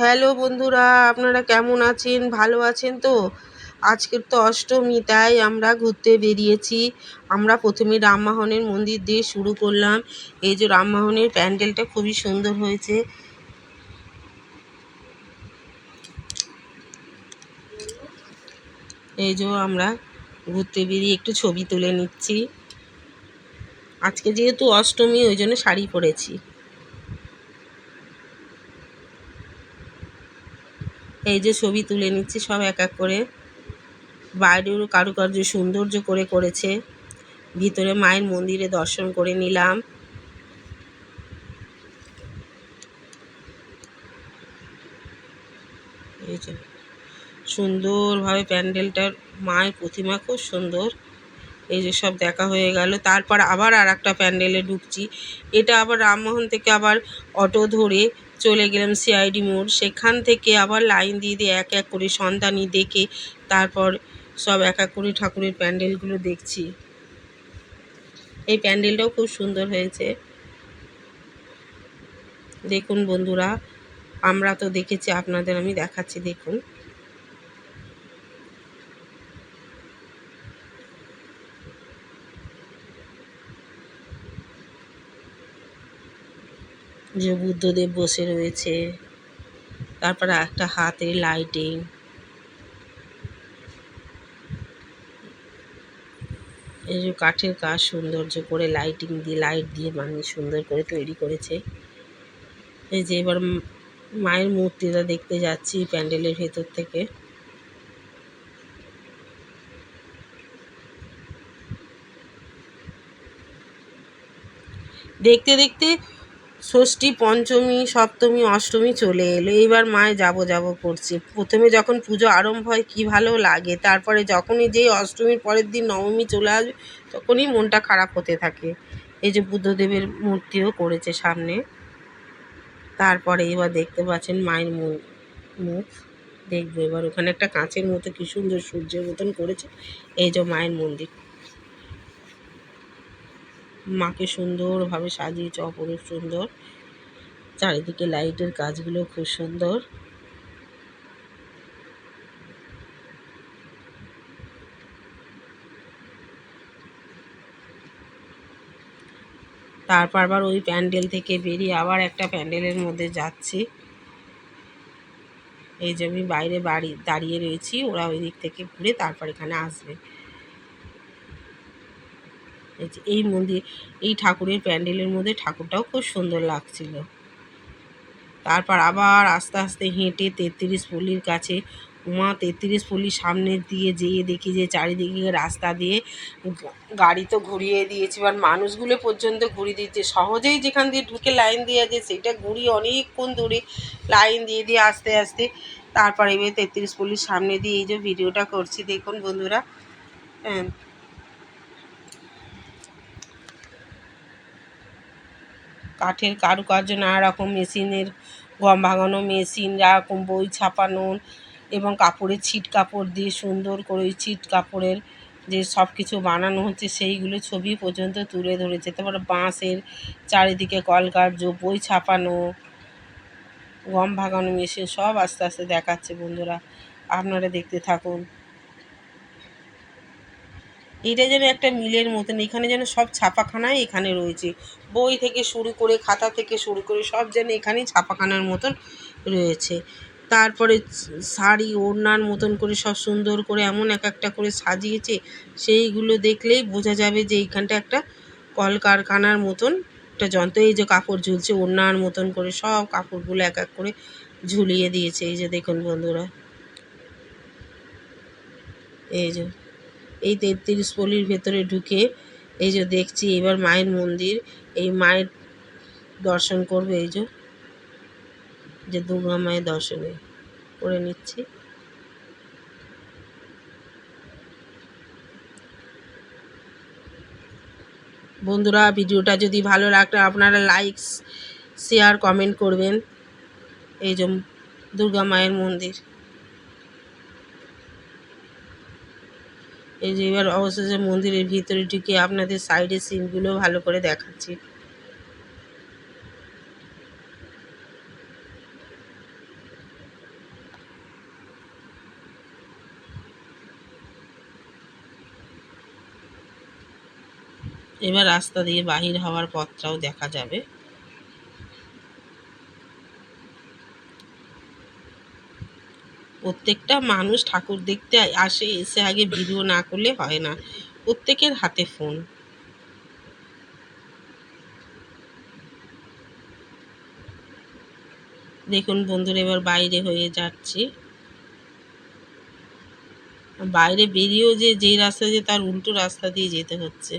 Hello বন্ধুরা, আপনারা কেমন আছেন? ভালো আছেন তো? আজকের তো অষ্টমী, তাই আমরা ঘুরতে বেরিয়েছি। আমরা প্রথমে রামমাহনের মন্দির দিয়ে শুরু করলাম। এই যে রামমাহনের প্যান্ডেলটা খুবই সুন্দর হয়েছে। এই যে আমরা ঘুরতে বেরিয়ে একটু ছবি তুলে নিচ্ছি। আজকে যেহেতু অষ্টমী, ওই জন্য শাড়ি পরেছি। এই যে ছবি তুলে নিচ্ছি, সব এক এক করে। বাইরেরও কারুকার্য সৌন্দর্য করে করেছে। ভিতরে মায়ের মন্দিরে দর্শন করে নিলাম। এই যে সুন্দরভাবে প্যান্ডেলটার মায়ের প্রতিমা খুব সুন্দর। এই যে সব দেখা হয়ে গেল। তারপর আবার আর একটা প্যান্ডেলে ঢুকছি। এটা আবার রামমোহন থেকে আবার অটো ধরে চলে গেলাম সিআইডি মোড়। সেখান থেকে আবার লাইন দিয়ে দিয়ে এক এক করে সন্তানি দেখে তারপর সব এক এক করে ঠাকুরের প্যান্ডেলগুলো দেখছি। এই প্যান্ডেলটাও খুব সুন্দর হয়েছে। দেখুন বন্ধুরা, আমরা তো দেখেছি, আপনাদের আমি দেখাচ্ছি, দেখুন। যে বুদ্ধদেব বসে রয়েছে। তারপরে একটা হাতে লাইটিং এই যে কাঠের কাজ সৌন্দর্য করে লাইটিং দিয়ে লাইট দিয়ে মানুষ সুন্দর করে তৈরি করেছে। এই যে এবার মায়ের মূর্তিটা দেখতে যাচ্ছি প্যান্ডেলের ভেতর থেকে। দেখতে দেখতে ষষ্ঠী, পঞ্চমী, সপ্তমী, অষ্টমী চলে এলো। এইবার মায়ে যাব যাব করছে। প্রথমে যখন পুজো আরম্ভ হয়, কী ভালো লাগে? তারপরে যখনই যেই অষ্টমীর পরের দিন নবমী চলে আসবে, তখনই মনটা খারাপ হতে থাকে। এই যে বুদ্ধদেবের মূর্তিও করেছে সামনে। তারপরে এবার দেখতে পাচ্ছেন মায়ের মুখ। দেখব এবার ওখানে একটা কাঁচের মতো, কি সুন্দর সূর্যের মতন করেছে। এই যে মায়ের মন্দির। মাকে সুন্দরভাবে সাজিয়েছে অপরূপ সুন্দর। চারিদিকে লাইটের কাজগুলো খুব সুন্দর। তারপর আবার ওই প্যান্ডেল থেকে বেরিয়ে আবার একটা প্যান্ডেলের মধ্যে যাচ্ছি। এই যে আমি বাইরে বাড়ি, দাঁড়িয়ে রয়েছি, ওরা ওই দিক থেকে ঘুরে তারপর এখানে আসবে। এই মন্দির, এই ঠাকুরের প্যান্ডেলের মধ্যে ঠাকুরটাও খুব সুন্দর লাগছিল। তারপর আবার আস্তে আস্তে হেঁটে তেত্রিশ পল্লীর কাছে, উমা তেত্রিশ পল্লীর সামনে দিয়ে যেয়ে দেখি যে চারিদিকে রাস্তা দিয়ে গাড়ি তো ঘুরিয়ে দিয়েছে, এবার মানুষগুলো পর্যন্ত ঘুরিয়ে দিচ্ছে। সহজেই যেখান দিয়ে ঢুকে লাইন দিয়ে আছে, সেটা ঘুরিয়ে অনেকক্ষণ দূরে লাইন দিয়ে দিয়ে আস্তে আস্তে তারপরে এবার তেত্রিশ পল্লীর সামনে দিয়ে এই যে ভিডিওটা করছি, দেখুন বন্ধুরা। হ্যাঁ কাঠের কারুকার্য, নানা রকম মেশিনের গম ভাঙানো মেশিন রকম বই ছাপানো এবং কাপড়ের ছিট কাপড় দিয়ে সুন্দর করে ছিট কাপড়ের যে সব কিছু বানানো হচ্ছে, সেইগুলো ছবি পর্যন্ত তুলে ধরেছে। তারপরে বাঁশের চারিদিকে কলকার্য, বই ছাপানো, গম ভাঙানো মেশিন সব আস্তে আস্তে দেখাচ্ছে বন্ধুরা। আপনারা দেখতে থাকুন। এটা যেন একটা মিলের মতন, এখানে যেন সব ছাপাখানাই এখানে রয়েছে। বই থেকে শুরু করে, খাতা থেকে শুরু করে সব যেন এখানেই ছাপাখানার মতন রয়েছে। তারপরে শাড়ি, ওড়নার মতন করে সব সুন্দর করে এমন এক একটা করে সাজিয়েছে, সেইগুলো দেখলেই বোঝা যাবে যে এইখানটা একটা কলকারখানার মতন একটা যন্ত্র। এই যে কাপড় ঝুলছে, ওড়নার মতন করে সব কাপড়গুলো এক এক করে ঝুলিয়ে দিয়েছে। এই যে দেখুন বন্ধুরা, এই যে এই তেত্রিশ পল্লির ভেতরে ঢুকে এই যে দেখছি, এবার মায়ের মন্দির। এই মায়ের দর্শন করবে এই যে দুর্গা মায়ের দর্শনে করে নিচ্ছি। বন্ধুরা, ভিডিওটা যদি ভালো লাগলে আপনারা লাইক শেয়ার কমেন্ট করবেন। এই যে দুর্গা মায়ের মন্দির। এই যে এবার অবশেষে মন্দিরের ভিতরে ঢুকে আপনাদের সাইডের সিনগুলো ভালো করে দেখাচ্ছি। এবার রাস্তা দিয়ে বাহির হওয়ার পথটাও দেখা যাবে। প্রত্যেকটা মানুষ ঠাকুর দেখতে আসে, এসে আগে ভিডিও না করলে হয় না। প্রত্যেকের হাতে ফোন। দেখুন বন্ধুরা, এবার বাইরে হয়ে যাচ্ছি। বাইরে বেরিয়েও যে যেই রাস্তা দিয়ে, তার উল্টো রাস্তা দিয়ে যেতে হচ্ছে।